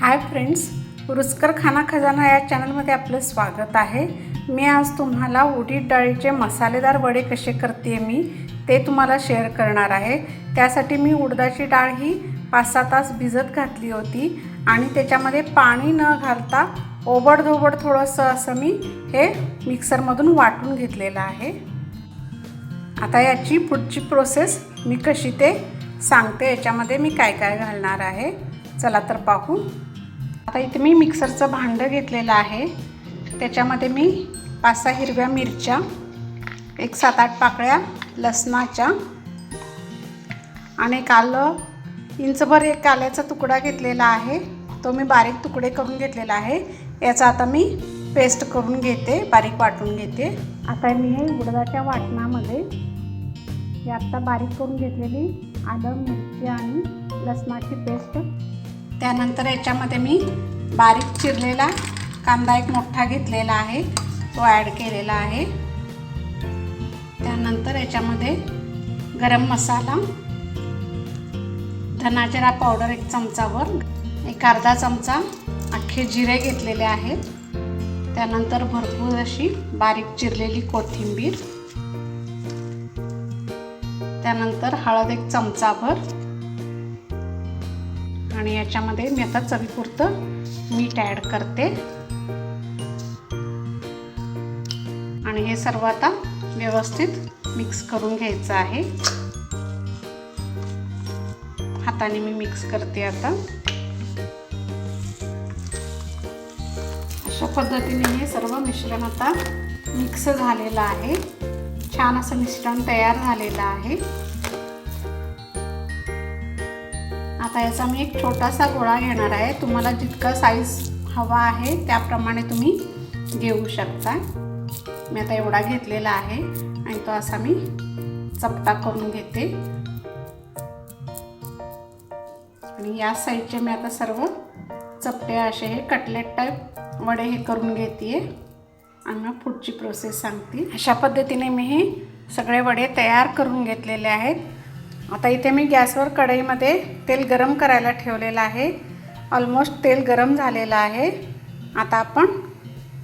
Hi friends रुचकर खाना खजाना या चॅनलमध्ये आपलं स्वागत आहे. मी आज तुम्हाला उडीद डाळीचे मसालेदार वडे कसे करते मी ते तुम्हाला शेअर करणार आहे. त्यासाठी मी उडदाची डाळ ही पाच सहा तास भिजत घातली होती आणि त्याच्यामध्ये पाणी न घालता ओबडधोबड थोडंसं असं मी हे मिक्सरमधून वाटून घेतलेलं आहे. आता याची पुढची प्रोसेस मी कशी ते सांगते याच्यामध्ये मी काय काय घालणार आहे. चला तर पाहू. आता इथे मी मिक्सरचं भांडं घेतलेलं आहे. त्याच्यामध्ये मी पाच सहा हिरव्या मिरच्या एक सात आठ पाकळ्या लसणाच्या आणि आलं इंचभर एक आल्याचा तुकडा घेतलेला आहे. तो मी बारीक तुकडे करून घेतलेला आहे. याचा आता मी पेस्ट करून घेते बारीक वाटून घेते. आता मी हे उडदाच्या वाटणामध्ये हे आत्ता बारीक करून घेतलेली आलं मिरची आणि लसणाची पेस्ट त्यानंतर याच्यामध्ये मी बारीक चिरलेला कांदा एक मोठा घेतलेला आहे तो ॲड केलेला आहे. त्यानंतर याच्यामध्ये गरम मसाला धनाजिरा पावडर एक चमचावर एक अर्धा चमचा अख्खे जिरे घेतलेले आहेत. त्यानंतर भरपूर अशी बारीक चिरलेली कोथिंबीर. त्यानंतर हळद एक चमचाभर आणि याच्यामध्ये मी आता चवीपुरतं मीठ ॲड करते. आणि हे सर्व आता व्यवस्थित मिक्स करून घ्यायचं आहे. हाताने मी मिक्स करते आता. अशा पद्धतीने हे सर्व मिश्रण आता मिक्स झालेलं आहे. छान असं मिश्रण तयार झालेलं आहे. आता याचा मी एक छोटासा गोळा घेणार आहे. तुम्हाला जितका साईज हवा आहे त्याप्रमाणे तुम्ही घेऊ शकता. मी आता एवढा घेतलेला आहे आणि तो असा मी चपटा करून घेते. आणि या साईडचे मी आता सर्व चपटे असे हे कटलेट टाईप वडे हे करून घेते आणि मग पुढची प्रोसेस सांगते. अशा पद्धतीने मी हे सगळे वडे तयार करून घेतलेले आहेत. आता इथे मी गॅसवर कढईमध्ये तेल गरम करायला ठेवलेलं आहे. ऑलमोस्ट तेल गरम झालेलं आहे. आता आपण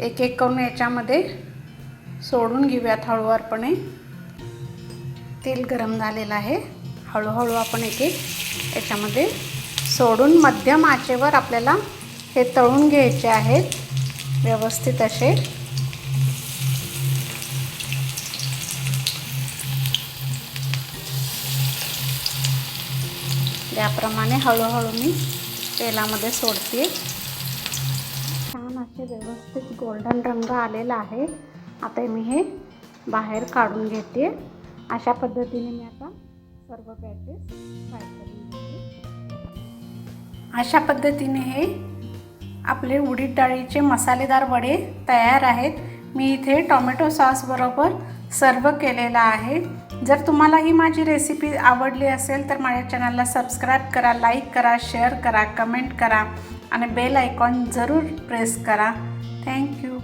एक एक करून याच्यामध्ये सोडून घेऊयात हळूवारपणे. तेल गरम झालेलं आहे. हळूहळू आपण एक एक याच्यामध्ये सोडून मध्यम आचेवर आपल्याला हे तळून घ्यायचे आहेत. व्यवस्थित असे. याप्रमाणे हळूहळू मी तेलामध्ये सोडते. छान असे व्यवस्थित गोल्डन रंग आलेला आहे. आता मी हे बाहेर काढून घेते. अशा पद्धतीने मी आता सर्व बॅचेस फ्राय करून घेते. अशा पद्धतीने हे आपले उडीद डाळीचे मसालेदार वडे तयार आहेत. मी इथे टॉमॅटो सॉसबरोबर सर्व केलेला आहे. जर तुम्हाला ही माझी रेसिपी आवडली असेल तर माझ्या चॅनलला सबस्क्राईब करा लाईक करा शेअर करा कमेंट करा आणि बेल आयकॉन जरूर प्रेस करा. Thank you